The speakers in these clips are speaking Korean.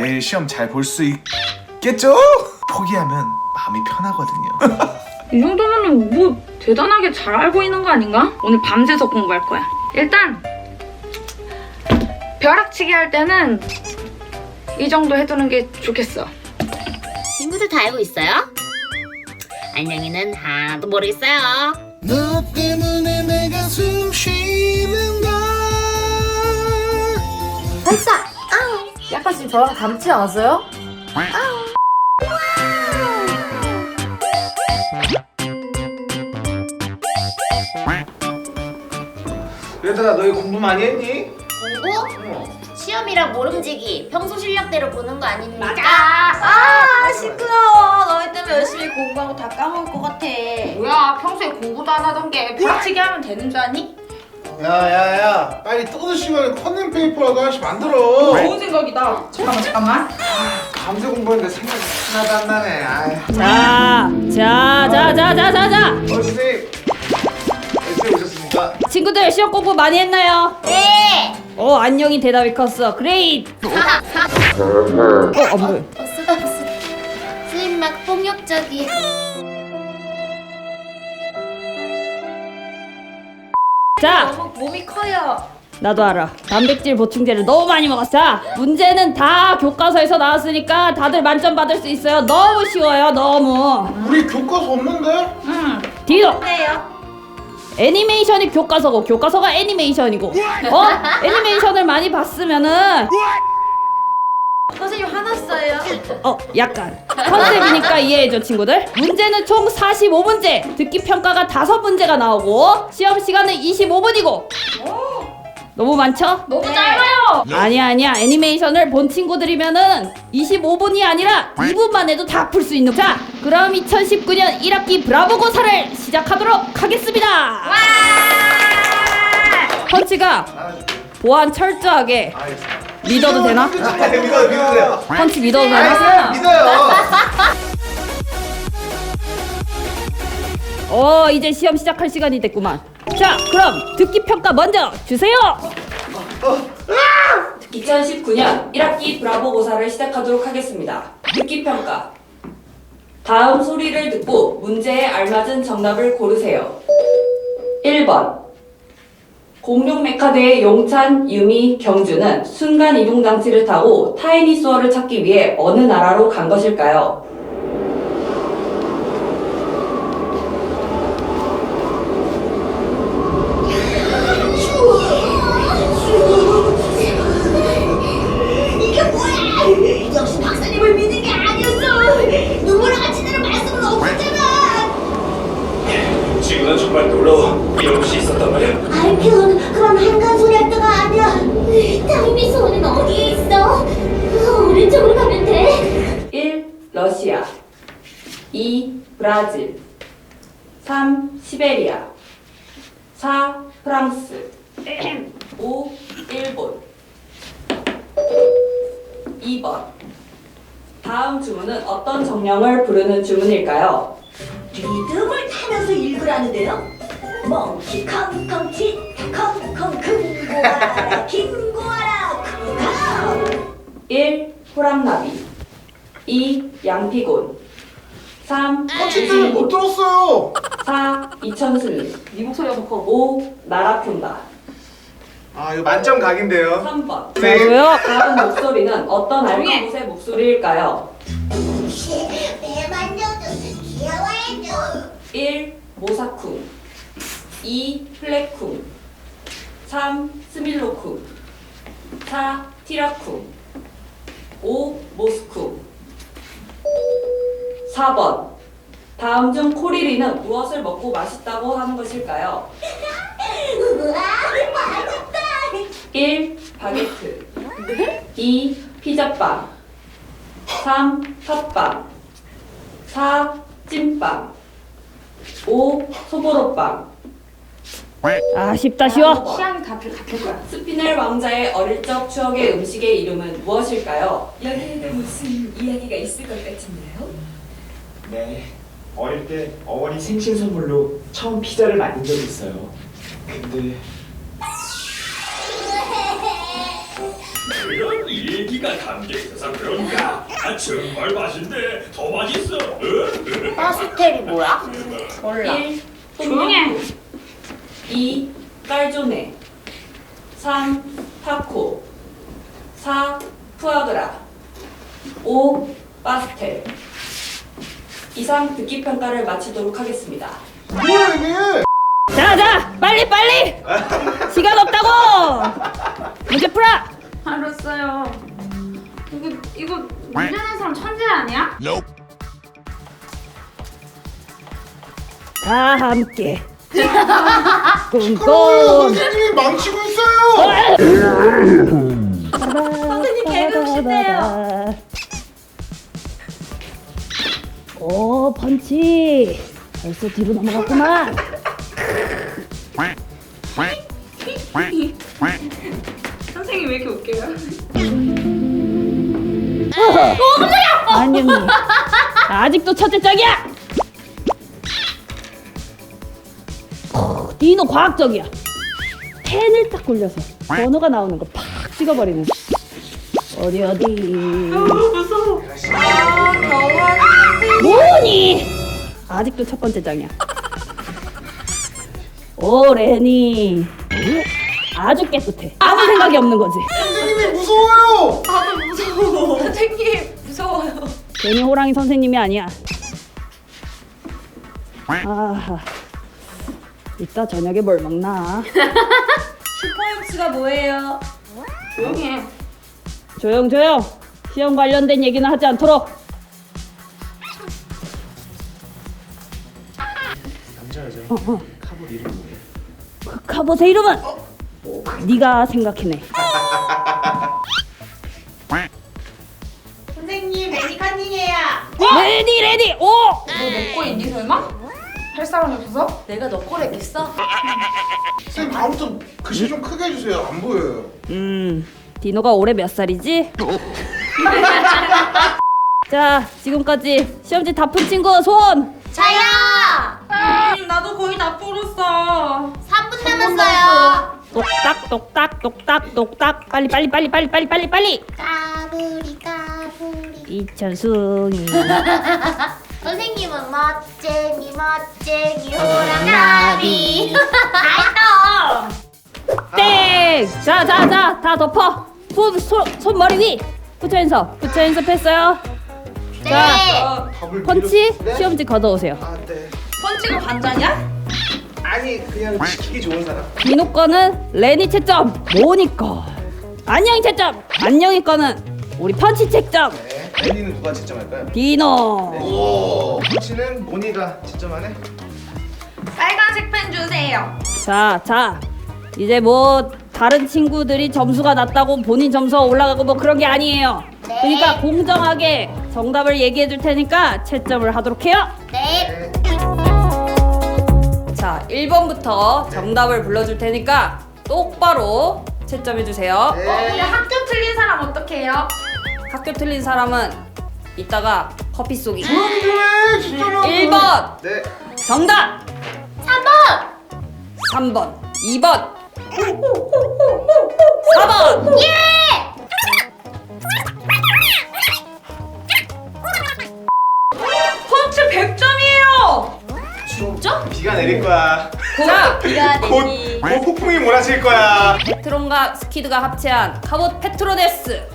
내일 시험 잘 볼 수 있겠죠? 포기하면 마음이 편하거든요. 이 정도면 뭐 대단하게 잘 알고 있는 거 아닌가? 오늘 밤새서 공부할 거야. 일단 벼락치기 할 때는 이 정도 해두는 게 좋겠어. 친구들 다 알고 있어요? 안녕이는 하나도 모르겠어요. 너 때문에 내가 숨 쉬는 걸 약간 지금 저랑 닮지 않았어요? 얘들아 너희 공부 많이 했니? 공부? 시험이라 모름지기 평소 실력대로 보는 거 아닙니까? 아 시끄러워 너희 때문에 열심히 공부하고 다 까먹을 것 같아 뭐야 평소에 공부도 안 하던 게 벼락치기 하면 되는 줄 아니? 야야야 빨리 떠는 시간에 컨텐페이퍼라도 하나씩 만들어 좋은 생각이다. 잠깐만 잠깐만. 밤새 공부했는데 생각이 하나도 안 나네 아휴 자, 자, 자, 자, 자, 자, 자. 어 선생님 선생님 오셨습니까? 친구들 시험 공부 많이 했나요? 네! 어, 안녕이 대답이 컸어. 그레이트. 어, 안 보여. 어, 쓰다 쓰다. 선생님 막 폭력적이. 자, 너무 몸이 커요 나도 알아. 단백질 보충제를 너무 많이 먹었어. 자, 문제는 다 교과서에서 나왔으니까 다들 만점 받을 수 있어요. 너무 쉬워요, 너무. 우리 교과서 없는데? 뒤로. 네요 애니메이션이 교과서고 교과서가 애니메이션이고. 어? 애니메이션을 많이 봤으면은 선생님 화났어요? 어, 약간. 컨셉이니까 이해해줘 친구들. 문제는 총 45문제 듣기 평가가 5문제가 나오고 시험 시간은 25분이고. 너무 많죠? 너무 짧아요. 아니야 아니야. 애니메이션을 본 친구들이면은 25분이 아니라 2분만 해도 다 풀 수 있는. 자 그럼 2019년 1학기 브라보고사를 시작하도록 하겠습니다. 펀치가 보안 철저하게 알겠습니다 믿어도 되나? 아, 믿어 믿어요 펀치 믿어도 되나? 믿어요. 어 이제 시험 시작할 시간이 됐구만. 자 그럼 듣기 평가 먼저 주세요. 2019년 1학기 브라보 고사를 시작하도록 하겠습니다. 듣기 평가. 다음 소리를 듣고 문제에 알맞은 정답을 고르세요. 1번 공룡 메카드의 용찬, 유미, 경주는 순간 이동 장치를 타고 타이니소어를 찾기 위해 어느 나라로 간 것일까요? 2번 다음 주문은 어떤 정령을 부르는 주문일까요? 리듬을 타면서 읽으라는데요? 멍키 컹컹치 컹컹 금고와라 김고와라 쿵쾅 1. 호랑나비 2. 양피곤 3. 선생님 못 들었어요 4. 이천슬리 네 목소리가 더 커. 5. 나라편다 아 이거 만점 각인데요 3번 네. 저도요 다음 목소리는 어떤 알파벳의 목소리일까요? 내 만져도 귀여워해줘. 1. 모사쿵 2. 플레쿵 3. 스밀로쿵 4. 티라쿵 5. 모스쿵 4번 다음 중 코리리는 무엇을 먹고 맛있다고 하는 것일까요? 우와, 맛있다. 1. 바게트 2. 피자빵 3. 팥빵 4. 찐빵 5. 소보로빵 아 쉽다 쉬워 취향이 다 같을 거야. 스피넬 왕자의 어릴 적 추억의 음식의 이름은 무엇일까요? 여기에도 무슨 이야기가 있을 것 같은데요? 네. 어릴 때 어머니 생신 선물로 처음 피자를 만든 적이 있어요. 근데 네가 감기에 있어서 그런가? 아, 정말 맛있네. 더 맛있어. 어? 파스텔이 뭐야? 1. 조용해. 2. 깔조네 3. 타코 4. 푸아그라 5. 파스텔 이상 듣기 평가를 마치도록 하겠습니다. 뭐야 이게? 자자 빨리 빨리 시간 없다고 문제 풀어 알았어요. 이거 이거 낸 사람 천재 아니야? 다 함께 시끄러워요. 꽁꽁 선생님이 망치고 있어요. 선생님 개그시대요 오 펀치 벌써 뒤로 넘어갔구만 선생님 왜 이렇게 웃겨요? 안녕님 아직도 첫째 짝이야! 어, 디노 과학적이야. 펜을 딱 굴려서 번호가 나오는 거 팍 찍어버리는. 어디 어디? 뭐니? 아직도 첫 번째 장이야. 오 레니 아주 깨끗해 아무 생각이 없는 거지 선생님이 무서워요. 선생님 무서워요. 괜히 호랑이 선생님이 아니야. 아, 이따 저녁에 뭘 먹나? 슈퍼햄스가 뭐예요? 조용해. 조용 조용. 시험 관련된 얘기는 하지 않도록. 남자 여자 어, 어. 카볼 이름 뭐예요? 그 카봇의 이름은 네가 생각해내. 선생님 메디카닝이에요. 레디 레디 오. 너 먹고 있니 설마? 할 사람이 없어서? 내가 너 거랬겠어? 선생님 다음부터 글씨 좀 크게 해주세요. 안 보여요. 음, 디노가 올해 몇 살이지? 자, 지금까지 시험지 다 푼 친구 손. 자야. 음, 나도 거의 다 풀었어. 3분 남았어요. 똑딱 똑딱 똑딱 똑딱 빨리 빨리 빨리 빨리 빨리 빨리 빨리. 까불이 까불이 이천승이. 선생님은 멋쟁이 멋쟁이 호랑나비 아이또 땡! 자, 자, 자, 다 덮어. 손, 손, 손머리 위. 부처 연습. 부처 연습했어요. 자, 답을 펀치 네? 시험지 걷어오세요. 아 네. 펀치가 반장이야? 아니 그냥 지키기 좋은 사람. 디노 거는 레니 채점. 모니까. 안녕히 채점. 안녕히 거는 우리 펀치 채점. 네. 애니는 누가 채점할까요? 디노. 오. 펀치는 모니가 채점하네. 빨간색 펜 주세요. 자, 자. 이제 뭐 다른 친구들이 점수가 낮다고 본인 점수가 올라가고 뭐 그런 게 아니에요. 그러니까 공정하게 정답을 얘기해 줄 테니까 채점을 하도록 해요. 네 자, 1번부터 정답을 불러줄 테니까 똑바로 채점해 주세요. 근데 학교 틀린 사람 어떡해요? 학교 틀린 사람은 이따가 커피 쏘기. 조용히 좀 해. 진짜 막. 1번 네. 정답. 3번 3번. 2번. 4번. 예 펀치 100점이에요. 비가 내릴 거야. 자, 곧, 곧 폭풍이 몰아칠 거야. 페트론과 스키드가 합체한 카봇 페트로데스.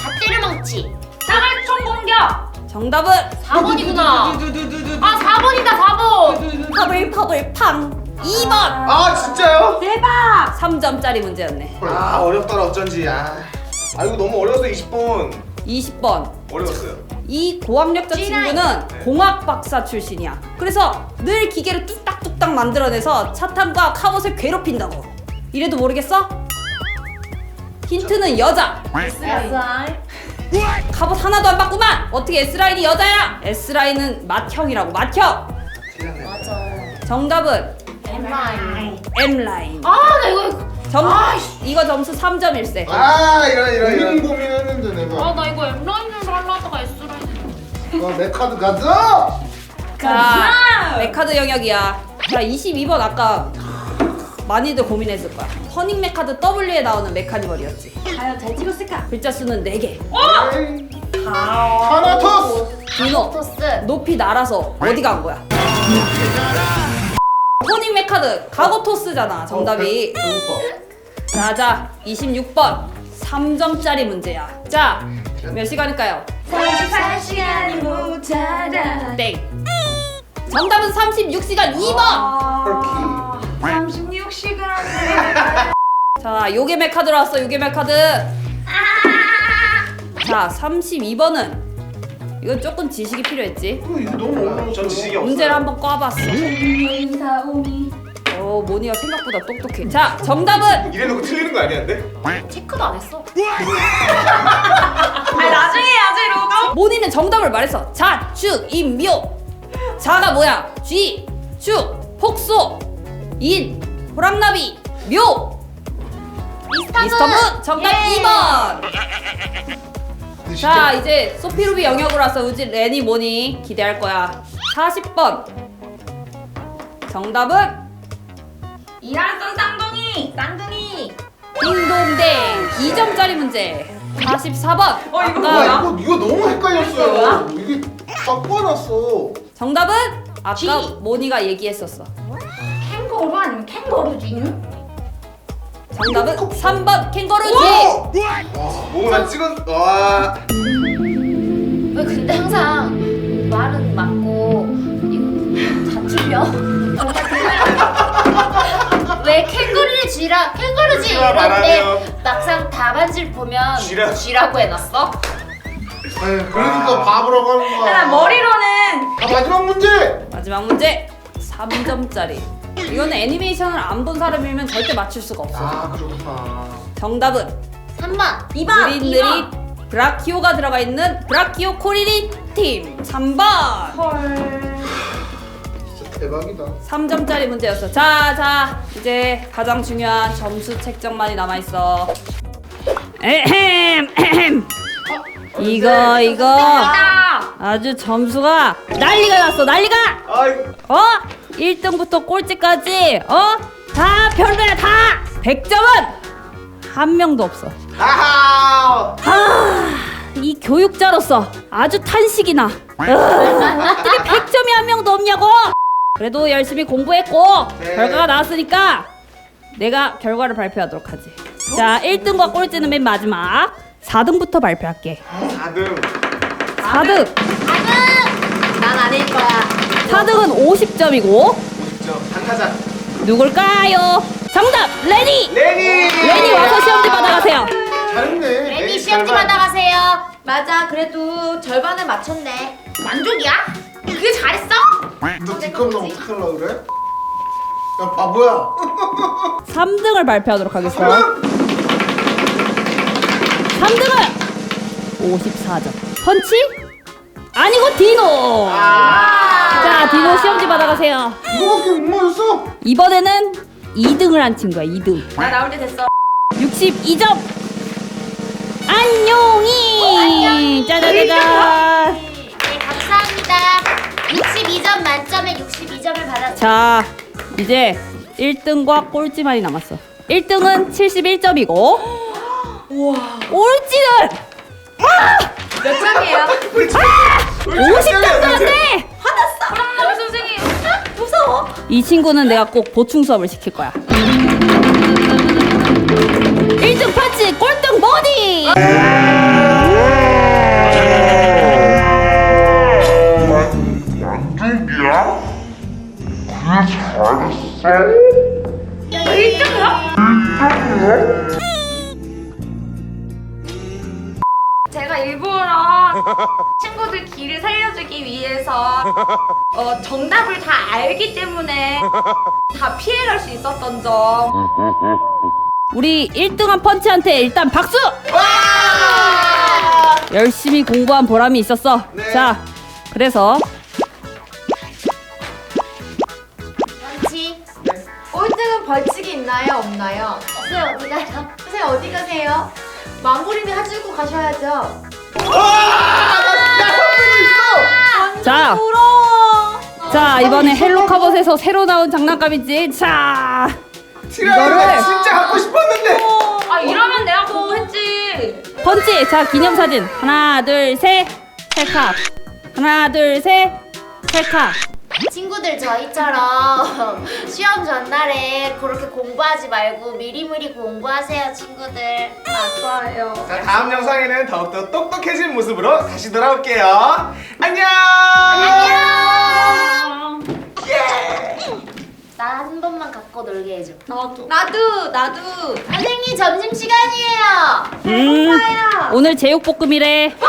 다 때려망치 자갈총 공격. 정답은 4번이구나 아 4번이다 4번 퍼블 퍼블 팡. 2번. 아 진짜요? 대박. 3점짜리 문제였네. 아 어렵더라 어쩐지. 아, 아 이거 너무 어려웠어 20분. 20번. 어려웠어요. 이 고학력자 친구는 공학 박사 출신이야. 그래서 늘 기계를 뚝딱뚝딱 만들어내서 차탄과 카봇을 괴롭힌다고. 이래도 모르겠어? 힌트는 여자. 카봇 하나도 안 봤구만. 어떻게 S 라인이 여자야? S 라인은 맏형이라고. 맏형. 정답은 M 라인. 아나 이거 점 이거 점수 3점일세. 아 이런 이런 이런. 고민했는데 내가. 아나 이거 M 라인으로 하려다가 S 라 인. 와, 내 카드 가자. 자, 메카드 영역이야. 자, 22번 아까 많이들 고민했을 거야. 커닝 메카드 W에 나오는 메카니멀이었지. 과연 잘 찍었을까? 글자 수는 4개. 타나토스 디노 높이 날아서 어디 간 거야? 커닝 메카드 가고토스잖아 정답이. 자자 26번 3점짜리 문제야. 자 몇 시간일까요? 34시간이 모자라. 땡. 정답은 36시간 2번. 36시간. 자, 요게메 카드 나왔어. 요게메 카드. 자, 32번은 이건 조금 지식이 필요했지. 이거 너무 어려워 전 지식이 없어요. 문제를 한번 꽈봤어. 어, 모니가 생각보다 똑똑해. 자, 정답은 이래놓고 틀리는 거 아니야, 근데? 체크도 안 했어. 아니 나중에 해야지 이러고. 모니는 정답을 말했어. 자, 추, 인, 묘. 자가 뭐야? 쥐, 추, 폭소, 인, 호랑나비, 묘. 미스터문 정답 2번. 자 이제 소피루비 영역으로 와서 우지 레니 모니 기대할 거야 40번 정답은 일하던 쌍둥이 쌍둥이. 딩동댕. 2점짜리 문제. 44번. 어, 이거 야 아까 이거 이거 너무 헷갈렸어요. 이게 다 꼬아놨어. 정답은 아까 모니가 얘기했었어. 캥거루 아니면 캥거루지? 정답은 3번 캥거루지. 뭐만 찍은 와. 쥐라 캥거루지 쥐라 이런데 말하면. 막상 답안지를 보면 쥐라. 쥐라고 해놨어? 아니, 그러니까 바보라고 하는 거야. 머리로는. 자 마지막 문제! 마지막 문제. 3점짜리. 이거는 애니메이션을 안 본 사람이면 절대 맞출 수가 없어. 아 그렇구나. 정답은 3번. 2번 느릿느릿 브라키오가 들어가 있는 브라키오 코리리 팀. 3번. 진짜 대박이다 3점짜리 문제였어 자, 자 이제 가장 중요한 점수 책정만이 남아있어 에헴 에헴 이거 이거 아주 점수가 난리가 났어 난리가 아이, 어? 1등부터 꼴찌까지 어? 다 별로야 다 100점은 한 명도 없어 하하. 아, 이 교육자로서 아주 탄식이 나. 으, 어떻게 100점이 한 명도 없냐고? 그래도 열심히 공부했고 네. 결과가 나왔으니까 내가 결과를 발표하도록 하지. 자, 1등과 꼴찌는 맨 마지막. 4등부터 발표할게. 4등. 4등. 난 아닐 거야 4등은 50점이고 50점. 한타자. 누굴까요? 정답! 레니! 레니! 레니 와서 시험 좀 받아가세요. 잘했네 레니 시험지 받아가세요 맞아. 그래도 절반을 맞췄네. 만족이야? 그게 잘했어? 너 뒷검 너 어떡하려고 그래? 야 바보야 3등을 발표하도록 하겠습니다. 3등은 54점. 펀치? 아니고 디노. 자, 디노 시험지 받아가세요. 이거밖에 못 맞았어 이번에는 2등을 한 친구야. 2등. 나 나올 때 됐어. 62점. 안녕히. 짜자자자. 62점 만점에 62점을 받았어 자, 이제 1등과 꼴찌만이 남았어. 1등은 71점이고. 꼴찌는 몇 점이에요? 50점도 안 돼! 화났어. 선생님. 무서워. 이 친구는 내가 꼭 보충 수업을 시킬 거야. 1등 파츠, 꼴등 머리! 제가 일부러 친구들 길을 살려주기 위해서 어, 정답을 다 알기 때문에 다 피해갈 수 있었던 점 우리 1등한 펀치한테 일단 박수! 열심히 공부한 보람이 있었어. 자, 그래서 있나요? 없나요? 없어요 어디 가요? 선생님 어디 가세요? 마무리는 해주고 가셔야죠. 자, 자 이번에 헬로 카봇에서 새로 나온 장난감이지. 자, 티라이가 진짜 갖고 싶었는데. 아 이러면 내가 공부했지. 펀치. 자 기념 사진. 하나 둘 셋. 찰칵. 하나 둘 셋. 찰칵. 친구들 저희처럼 시험 전날에 그렇게 공부하지 말고 미리미리 공부하세요 친구들 맞아요. 자 다음 영상에는 더욱더 똑똑해진 모습으로 다시 돌아올게요. 안녕. 안녕 나 한 번만 갖고 놀게 해줘 나도. 나도 나도. 선생님 점심시간이에요 음. 오늘 제육볶음이래. 와